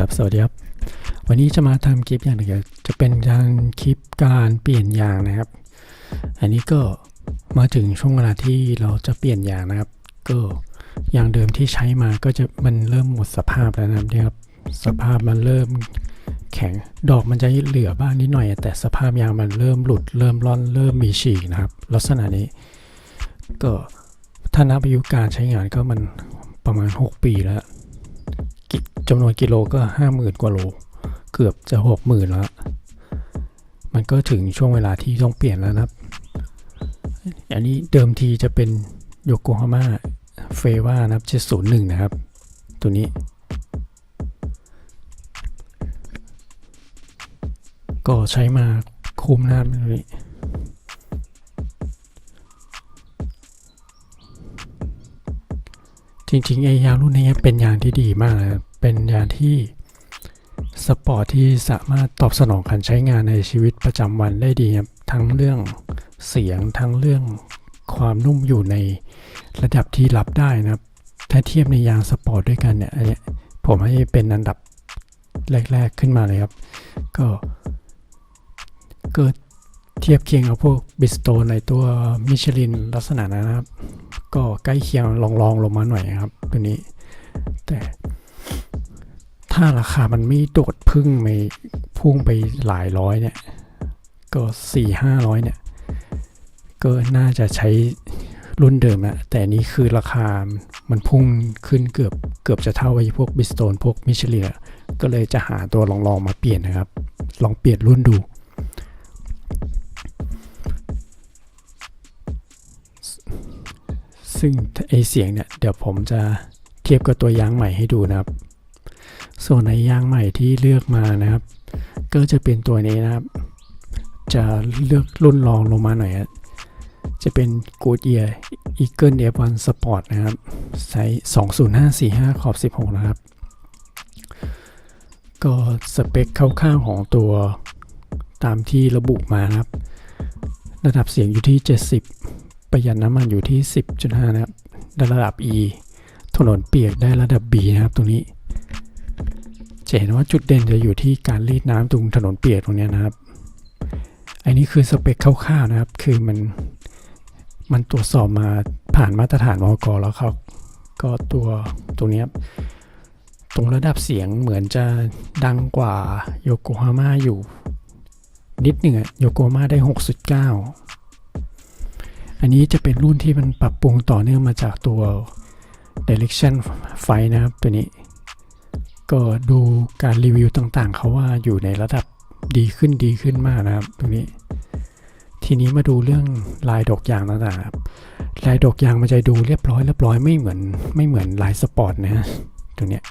ครับ สวัสดีครับ วันนี้จะมาทำคลิปอย่างหนึ่งจะเป็นการคลิปการเปลี่ยนยางนะครับ อันนี้ก็มาถึงช่วงเวลาที่เราจะเปลี่ยนยางนะครับ ก็ยางเดิมที่ใช้มาก็จะมันเริ่มหมดสภาพแล้วนะครับ สภาพมันเริ่มแข็ง ดอกมันจะเหลือบ้างนิดหน่อย แต่สภาพยางมันเริ่มหลุด เริ่มร่อน เริ่มมีฉีกนะครับ ลักษณะนี้ ก็ถ้านับอายุการใช้งานก็มันประมาณ 6 ปีแล้ว จำนวนกิโลก็ห้าหมื่นกว่าโล เกือบจะหกหมื่นแล้ว มันก็ถึงช่วงเวลาที่ต้องเปลี่ยนแล้วนะครับ อันนี้เดิมทีจะเป็นโยโกฮาม่าเฟว่านะครับ701นะครับ ตัวนี้ ก็ใช้มาคุ้มนะครับ จริงๆไอ้ยางรุ่นนี้เป็นยางที่ดีมากนะเป็นยางที่สปอร์ตที่สามารถตอบสนองการใช้งานในชีวิตประจำวันได้ดีครับทั้งเรื่องเสียงทั้งเรื่องความนุ่มอยู่ในระดับที่รับได้นะครับ ถ้าเทียบในยางสปอร์ตด้วยกันเนี่ยอันนี้ผมให้เป็นอันดับแรก ๆขึ้นมาเลยครับ ก็ก็เทียบเคียงกับพวกบิสโตนในตัวมิชลินลักษณะนะครับ ก็ใกล้เคียงลองลองลงมาหน่อยครับตัวนี้ แต่ถ้าราคามันไม่โดดพึ่งไม่พุ่งไปหลายร้อยเนี่ย ก็สี่ห้าร้อยเนี่ย ก็น่าจะใช้รุ่นเดิมอะแต่นี้คือราคามันพุ่งขึ้นเกือบเกือบจะเท่าไอ้พวกบิสโตนพวกมิชลินก็เลยจะหาตัวลองลองมาเปลี่ยนนะครับ ลองเปลี่ยนรุ่นดู ซึ่งไอเสียงเนี่ยเดี๋ยวผมจะเทียบกับตัวยางใหม่ให้ดูนะครับ ส่วนในยางใหม่ที่เลือกมานะครับ ก็จะเป็นตัวนี้นะครับ จะเลือกรุ่นรองลงมาหน่อยจะเป็น Goodyear Eagle F1 Sport นะครับไซส์20545 ขอบ 16 นะครับ ก็สเปคคร่าวๆของตัวตามที่ระบุมานะครับ ระดับเสียงอยู่ที่ 70 ประหยัดน้ำมันอยู่ที่ 10.5 นะครับได้ระดับ E ถนนเปียกได้ระดับ B นะครับ ตรงนี้จะเห็นว่าจุดเด่นจะอยู่ที่การรีดน้ำตรงถนนเปียกตรงเนี้ยนะครับ อันนี้คือสเปคคร่าวๆนะครับ คือมันมันตรวจสอบมาผ่านมาตรฐานมอกแล้วครับ ก็ตัวตรงเนี้ยตรงระดับเสียงเหมือนจะดังกว่าโยโกฮาม่าอยู่ นิดหนึ่งอะโยโกฮาม่าได้ 6.9 อันนี้จะเป็นรุ่นที่มันปรับปรุงต่อเนื่องมาจากตัว Direction ไฟนะครับ ตัวนี้ ก็ดูการรีวิวต่างๆ เขาว่าอยู่ในระดับดีขึ้นดีขึ้นมากนะครับ ตรงนี้ ทีนี้มาดูเรื่องลายดอกยางต่างๆครับลายดอกยางมันจะดูเรียบร้อยเรียบร้อยไม่เหมือนไม่เหมือนลายสปอร์ตนะฮะตรงเนี้ย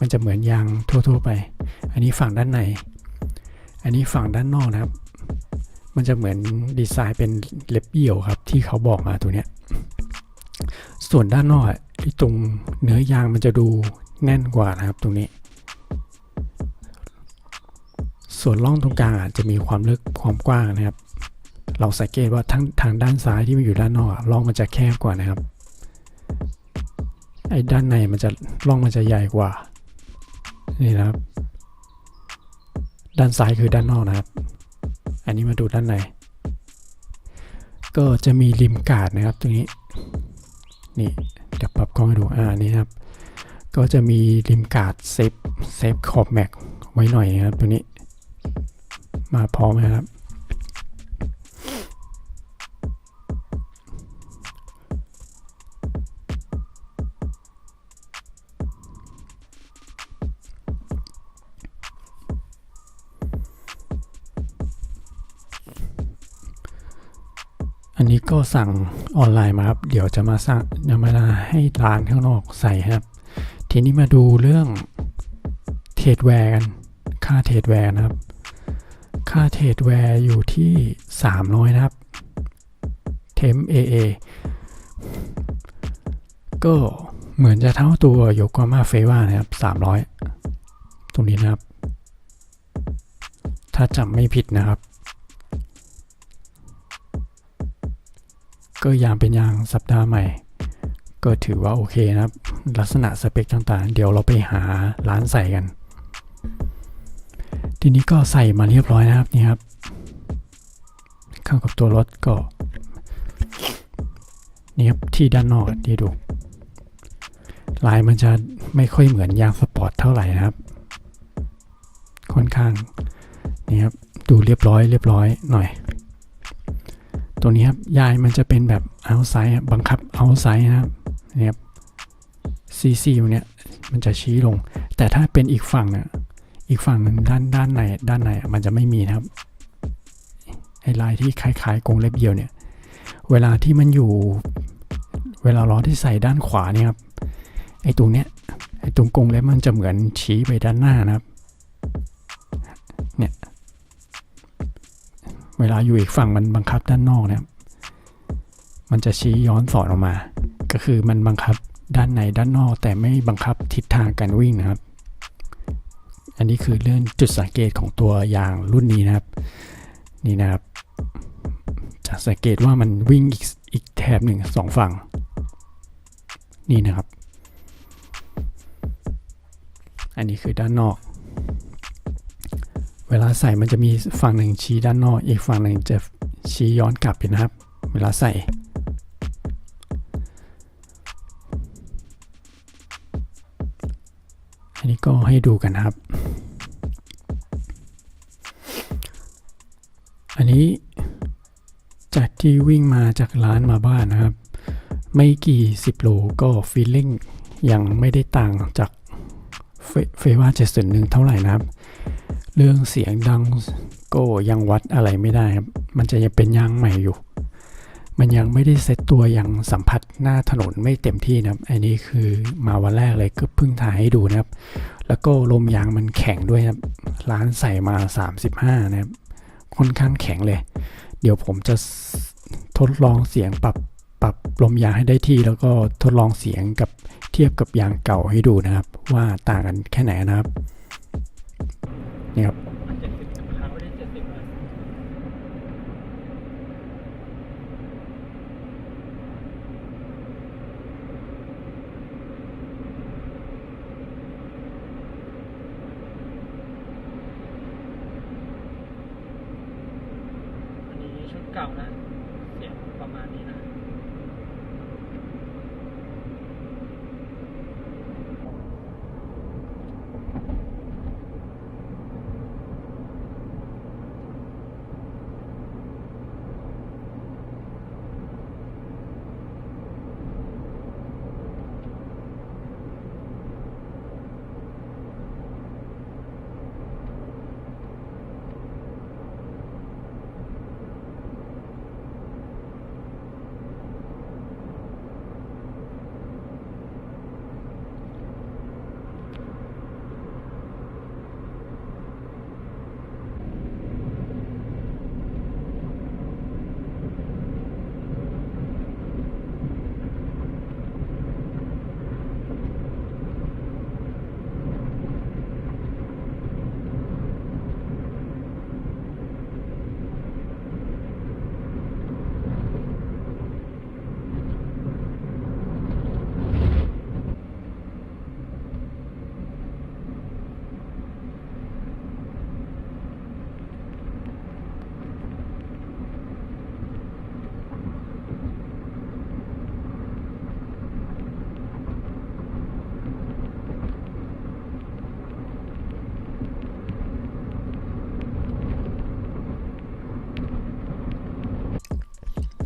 มันจะเหมือนยางทั่วๆไป อันนี้ฝั่งด้านใน อันนี้ฝั่งด้านนอกนะครับ มันจะเหมือนดีไซน์เป็นเล็บเหี่ยวครับ ที่เขาบอกมาตัวเนี้ย ส่วนด้านนอกไอ้ตรงเนื้อยางมันจะดูแน่นกว่านะครับตรงนี้ ส่วนร่องตรงกลางอาจจะมีความลึกความกว้างนะครับ เราสังเกตว่าทั้งทางด้านซ้ายที่มันอยู่ด้านนอกร่องมันจะแคบกว่านะครับไอ้ด้านในมันจะร่องมันจะใหญ่กว่า นี่นะครับ ด้านซ้ายคือด้านนอกนะครับ นนี้มาดูด้านใน ก็จะมีริมกาดนะครับตรงนี้ นี่เดี๋ยวปรับกล้องให้ดู อ่า นี่ครับ ก็จะมีริมกาดเซฟ เซฟขอบแม็กไว้หน่อยนะครับตัวนี้ มาพร้อมนะครับ ก็สั่งออนไลน์มาครับ เดี๋ยวจะมาสั่งจะมาให้ร้านข้างนอกใส่ครับ ทีนี้มาดูเรื่องเทรดแวร์กัน ค่าเทรดแวร์นะครับ ค่าเทรดแวร์อยู่ที่ 300 นะครับ เทม AA ก็เหมือนจะเท่าตัวโยโกมาเฟว่านะครับ 300 ตรงนี้นะครับ ถ้าจำไม่ผิดนะครับ ก็ยางเป็นยางสัปดาห์ใหม่ ก็ถือว่าโอเคนะครับ ลักษณะสเปคต่างๆ เดี๋ยวเราไปหาร้านใส่กัน ทีนี้ก็ใส่มาเรียบร้อยนะครับนี่ครับ เข้ากับตัวรถก็นี่ครับที่ด้านนอกที่ดู ลายมันจะไม่ค่อยเหมือนยางสปอร์ตเท่าไหร่นะครับ ค่อนข้างนี่ครับดูเรียบร้อยเรียบร้อยหน่อย ตัวนี้ครับยายมันจะเป็นแบบเอาไซด์บังคับเอาไซด์นะครับนี่ครับซีซีอยู่เนี่ยมันจะชี้ลง แต่ถ้าเป็นอีกฝั่งเนี่ยอีกฝั่งหนึ่งด้านด้านในด้านในมันจะไม่มีนะครับไอ้ลายที่คล้ายๆกรงเล็บเดียวเนี่ย เวลาที่มันอยู่ เวลาล้อที่ใส่ด้านขวาเนี่ยครับไอ้ตรงเนี้ยไอ้ตรงกรงเล็บมันจะเหมือนชี้ไปด้านหน้านะครับ เวลาอยู่อีกฝั่งมันบังคับด้านนอกเนี่ยมันจะชี้ย้อนสอนออกมา ก็คือมันบังคับด้านในด้านนอก แต่ไม่บังคับทิศทางการวิ่งนะครับ อันนี้คือเรื่องจุดสังเกตของตัวยางรุ่นนี้นะครับ นี่นะครับ จะสังเกตว่ามันวิ่งอีกอีกแถบหนึ่งสองฝั่ง นี่นะครับ อันนี้คือด้านนอก เวลาใส่มันจะมีฝั่งหนึ่งชี้ด้านนอก อีกฝั่งหนึ่งจะชี้ย้อนกลับไปนะครับ เวลาใส่ อันนี้ก็ให้ดูกันนะครับ อันนี้จากที่วิ่งมาจากร้านมาบ้านนะครับ ไม่กี่สิบโลก็ฟีลลิ่งยังไม่ได้ต่างจากเฟเฟว่าเจ็ดส่วนหนึ่งเท่าไหร่นะครับ เรื่องเสียงดังก็ยังวัดอะไรไม่ได้ครับ มันจะยังเป็นยางใหม่อยู่ มันยังไม่ได้เซตตัวยังสัมผัสหน้าถนนไม่เต็มที่นะครับ อันนี้คือมาวันแรกเลยก็เพิ่งถ่ายให้ดูนะครับ แล้วก็ลมยางมันแข็งด้วยครับ ร้านใส่มา 35 นะครับ ค่อนข้างแข็งเลย เดี๋ยวผมจะทดลองเสียงปรับปรับลมยางให้ได้ที่ แล้วก็ทดลองเสียงกับเทียบกับยางเก่าให้ดูนะครับ ว่าต่างกันแค่ไหนนะครับ นี่ครับอันนี้ชุดเก่านะ เสียงประมาณนี้นะ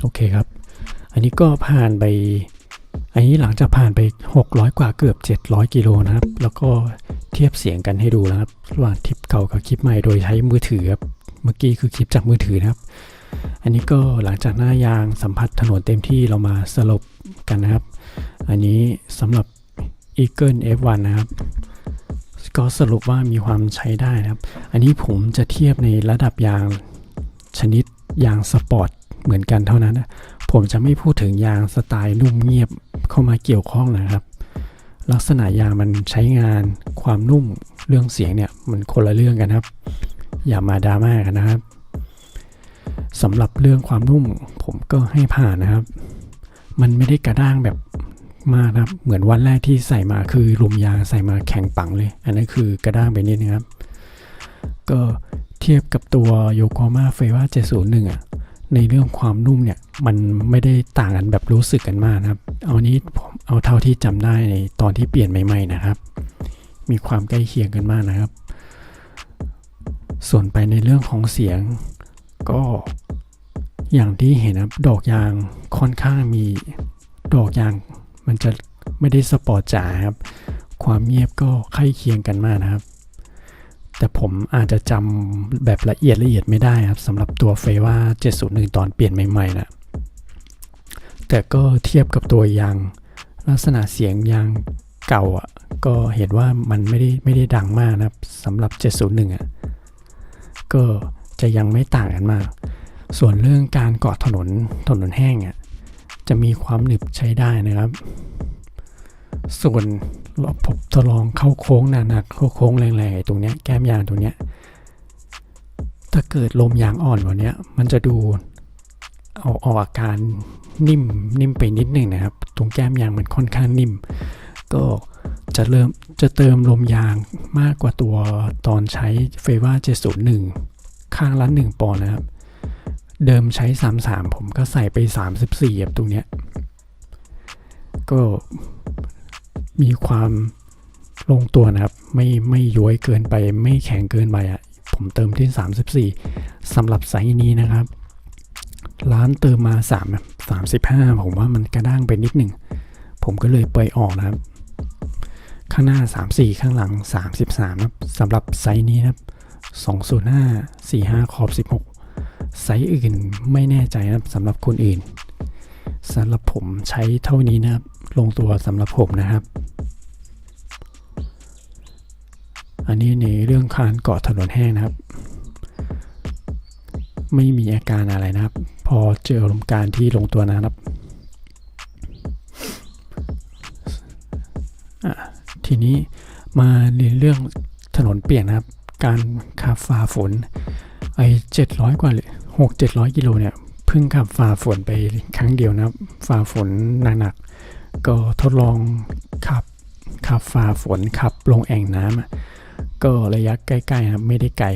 โอเคครับ อันนี้ก็ผ่านไป อันนี้หลังจากผ่านไป 600 กว่าเกือบ 700 กิโลนะครับ แล้วก็เทียบเสียงกันให้ดูนะครับ ระหว่างคลิปเก่ากับคลิปใหม่โดยใช้มือถือครับ เมื่อกี้คือคลิปจากมือถือนะครับ อันนี้ก็หลังจากหน้ายางสัมผัสถนนเต็มที่เรามาสรุปกันนะครับ อันนี้สำหรับ Eagle F1 นะครับก็สรุปว่ามีความใช้ได้นะครับ อันนี้ผมจะเทียบในระดับยางชนิดยางสปอร์ต เหมือนกันเท่านั้นนะผมจะไม่พูดถึงยางสไตล์นุ่มเงียบเข้ามาเกี่ยวข้องนะครับ ลักษณะยางมันใช้งานความนุ่มเรื่องเสียงเนี่ยมันคนละเรื่องกันครับ อย่ามาดราม่ากันนะครับสำหรับเรื่องความนุ่มผมก็ให้ผ่านนะครับ มันไม่ได้กระด้างแบบมากนะครับ เหมือนวันแรกที่ใส่มาคือลมยางใส่มาแข็งปังเลย อันนั้นคือกระด้างไปนิดนึงครับ ก็เทียบกับตัวโยโกมาเฟว่า701อะ ในเรื่องความนุ่มเนี่ยมันไม่ได้ต่างกันแบบรู้สึกกันมากนะครับ เอานี้ผมเอาเท่าที่จำได้ในตอนที่เปลี่ยนใหม่ๆนะครับ มีความใกล้เคียงกันมากนะครับ ส่วนไปในเรื่องของเสียงก็อย่างที่เห็นนะดอกยางค่อนข้างมีดอกยาง มันจะไม่ได้สปอร์ตจ๋าครับ ความเงียบก็ใกล้เคียงกันมากนะครับ แต่ผมอาจจะจำแบบละเอียดละเอียดไม่ได้ครับสำหรับตัวเฟว่า 701 ตอนเปลี่ยนใหม่ๆนะแต่ก็เทียบกับตัวยางลักษณะเสียงยางเก่าอะก็เห็นว่ามันไม่ได้ไม่ได้ดังมากนะครับสำหรับ 701อะก็จะยังไม่ต่างกันมาก ส่วนเรื่องการเกาะถนนถนนแห้งอะจะมีความหนึบใช้ได้นะครับ ส่วนผมทดลองเข้าโค้งหนักๆเข้าโค้งแรงๆตรงเนี้ยแก้มยางตรงเนี้ยถ้าเกิดลมยางอ่อนกว่าเนี้ยมันจะดูเอาเอาอาการนิ่มนิ่มไปนิดหนึ่งนะครับ ตรงแก้มยางมันค่อนข้างนิ่ม ก็จะเริ่มจะเติมลมยางมากกว่าตัวตอนใช้เฟว่า701ข้างละ1ปอนด์นะครับ เดิมใช้ 33 ผมก็ใส่ไป 34แบบตรงเนี้ยก็ มีความลงตัวนะครับ ไม่ไม่ย้วยเกินไป ไม่แข็งเกินไปอะผมเติมที่ 34สำหรับไซส์นี้นะครับ ร้านเติมมา3 35 ผมว่ามันกระด้างไปนิดหนึ่ง ผมก็เลยปล่อยออกนะครับ ข้างหน้า 34 ข้างหลัง 33ครับสำหรับไซส์นี้นะครับ 205 45ขอบ16 ไซส์อื่นไม่แน่ใจนะครับสำหรับคนอื่น สำหรับผมใช้เท่านี้นะครับ ลงตัวสำหรับผมนะครับ อันนี้ในเรื่องการเกาะถนนแห้งนะครับ ไม่มีอาการอะไรนะครับ พอเจอลมการที่ลงตัวนะครับทีนี้มาในเรื่องถนนเปียกนะครับ การขับฝ่าฝนไอ้เจ็ดร้อยกว่าหกเจ็ดร้อยกิโลเนี่ย พิ่งขับฝ่าฝนไปครั้งเดียวนะฝ่าฝนหนักๆก็ทดลองขับขับฝ่าฝนขับลงแอ่งน้ำก็ระยะใกล้ๆนะครับไม่ได้ไกล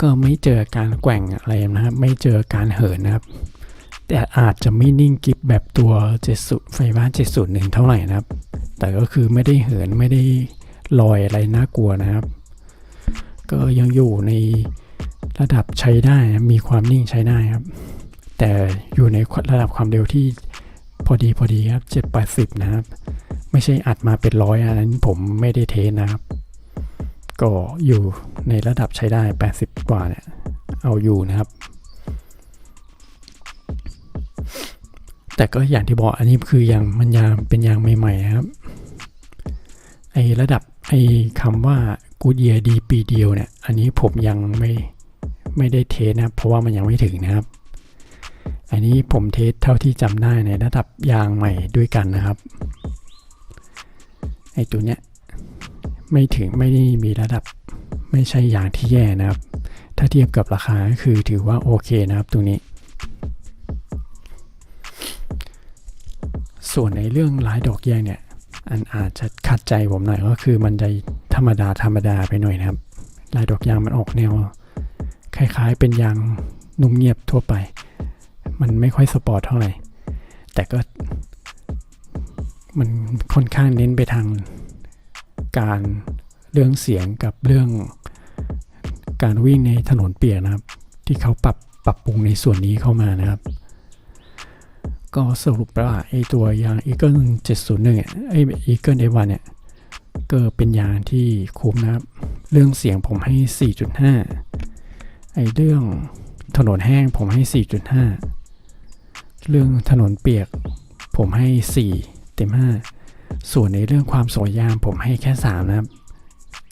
ก็ไม่เจอการแกว่งอะไรนะครับไม่เจอการเหินนะครับ แต่อาจจะไม่นิ่งกิบแบบตัว70ไฟฟ้า701เท่าไหร่นะครับ แต่ก็คือไม่ได้เหินไม่ได้ลอยอะไรน่ากลัวนะครับ ก็ยังอยู่ในระดับใช้ได้มีความนิ่งใช้ได้ครับ แต่อยู่ในระดับความเร็วที่พอดีพอดีครับเจ็ดแปดสิบนะครับ ไม่ใช่อัดมาเป็นร้อยอันนั้นผมไม่ได้เทสนะครับ ก็อยู่ในระดับใช้ได้ 80 กว่าเนี่ย เอาอยู่นะครับ แต่ก็อย่างที่บอกอันนี้คือยังมันยางเป็นยางใหม่ๆนะครับ ไอระดับไอคำว่ากูเดียดีปีเดียวเนี่ย อันนี้ผมยังไม่ไม่ได้เทสนะครับ เพราะว่ามันยังไม่ถึงนะครับ อันนี้ผมเทสเท่าที่จำได้ในระดับยางใหม่ด้วยกันนะครับ ไอตัวเนี้ยไม่ถึงไม่ได้มีระดับไม่ใช่ยางที่แย่นะครับ ถ้าเทียบกับราคาก็คือถือว่าโอเคนะครับตรงนี้ ส่วนในเรื่องลายดอกแยงเนี่ย อันอาจจะขัดใจผมหน่อยก็คือมันจะธรรมดาธรรมดาไปหน่อยนะครับลายดอกยางมันออกแนว คล้ายๆเป็นยางนุ่มเงียบทั่วไป มันไม่ค่อยสปอร์ตเท่าไหร่ แต่ก็ มันค่อนข้างเน้นไปทางการเรื่องเสียงกับเรื่องการวิ่งในถนนเปียกนะครับ ที่เขาปรับปรับปรุงในส่วนนี้เข้ามานะครับ ก็สรุปว่าไอตัวยาง Eagle 701อะไอ Eagle A1 เนี่ยก็เป็นยางที่คุ้มนะครับ เรื่องเสียงผมให้ 4.5 ไอเรื่องถนนแห้งผมให้ 4.5 เรื่องถนนเปียก ผมให้ 4 เต็ม 5 ส่วนในเรื่องความสวยยางผมให้แค่ 3 นะครับ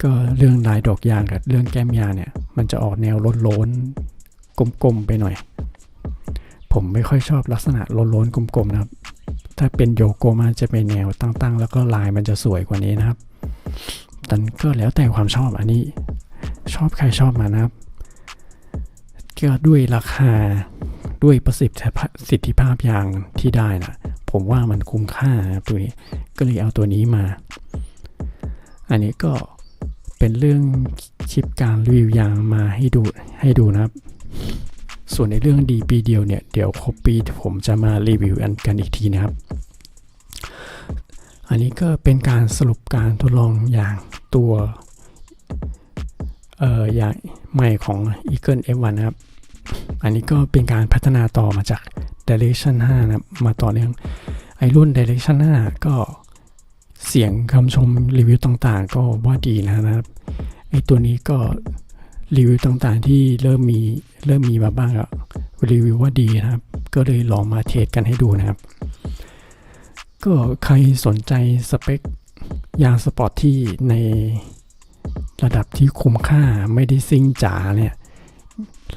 ก็เรื่องลายดอกยางกับเรื่องแก้มยางเนี่ย มันจะออกแนวโล้นกลมๆไปหน่อย ผมไม่ค่อยชอบลักษณะโล้นกลมๆนะครับ ถ้าเป็นโยโกมาจะเป็นแนวตั้งๆ แล้วก็ลายมันจะสวยกว่านี้นะครับแต่ก็แล้วแต่ความชอบอันนี้ ชอบใครชอบมานะครับก็ด้วยราคา ด้วยประสิทธิภาพสิทธิภาพยางที่ได้นะผมว่ามันคุ้มค่านะครับตัวนี้ก็เลยเอาตัวนี้มา อันนี้ก็เป็นเรื่องคลิปการรีวิวยางมาให้ดูให้ดูนะครับ ส่วนในเรื่องดีปีเดียวเนี่ย เดี๋ยวครบปีผมจะมารีวิวกันกันอีกทีนะครับ อันนี้ก็เป็นการสรุปการทดลองอย่างตัวเอ่ออย่างใหม่ของ Eagle F1 นะครับ อันนี้ก็เป็นการพัฒนาต่อมาจาก Direction 5 นะมาต่อเนื่องไอรุ่น Direction 5 ก็เสียงคำชมรีวิวต่างๆ ก็ว่าดีนะครับไอตัวนี้ก็รีวิวต่างๆ ที่เริ่มมีเริ่มมีมาบ้างอะรีวิวว่าดีนะครับ ก็เลยลองมาเทสกันให้ดูนะครับ ก็ใครสนใจสเปคยางสปอร์ตที่ในระดับที่คุ้มค่าไม่ได้ซิ่งจ๋าเนี่ย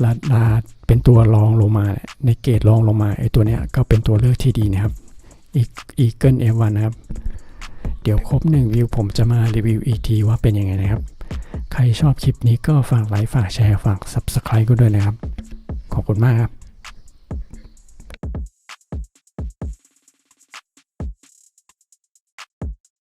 ลาดาเป็นตัวรองลงมาในเกรดรองลงมาไอตัวเนี้ยก็เป็นตัวเลือกที่ดีนะครับอีกอีเกิลเอวันนะครับ เดี๋ยวครบหนึ่งวิวผมจะมารีวิวอีกทีว่าเป็นยังไงนะครับ ใครชอบคลิปนี้ก็ฝากไลค์ฝากแชร์ฝาก Subscribe ก็ด้วยนะครับ ขอบคุณมากครับ